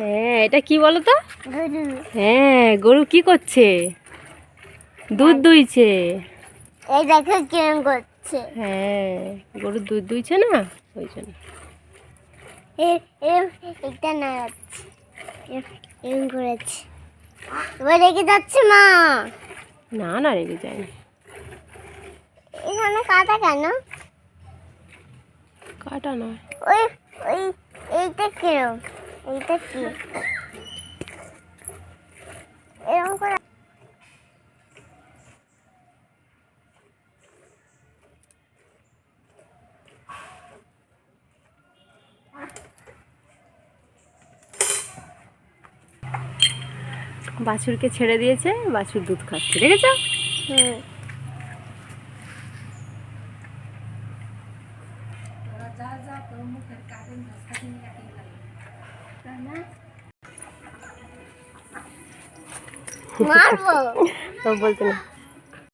হ্যাঁ এটা কি বলো তো হ্যাঁ গরু কি করছে দুধ দুইছে এই দেখো কিরম করছে হ্যাঁ গরু দুধ দুইছে না ওই জন্য করেছে এবার রেখে যাচ্ছে মা না না রেগে যায়নি এখানে কাটা কেন? কাটা নয় ওই ওই এইটা কিরম? এইটা কি? এরকম করে বাছুরকে ছেড়ে দিয়েছে বাছুর দুধ খাচ্ছে দেখেছ? হুম। যা যা প্রমুখের ঘাস কাটি নিয়ে তাই না মারবো সব বলতে না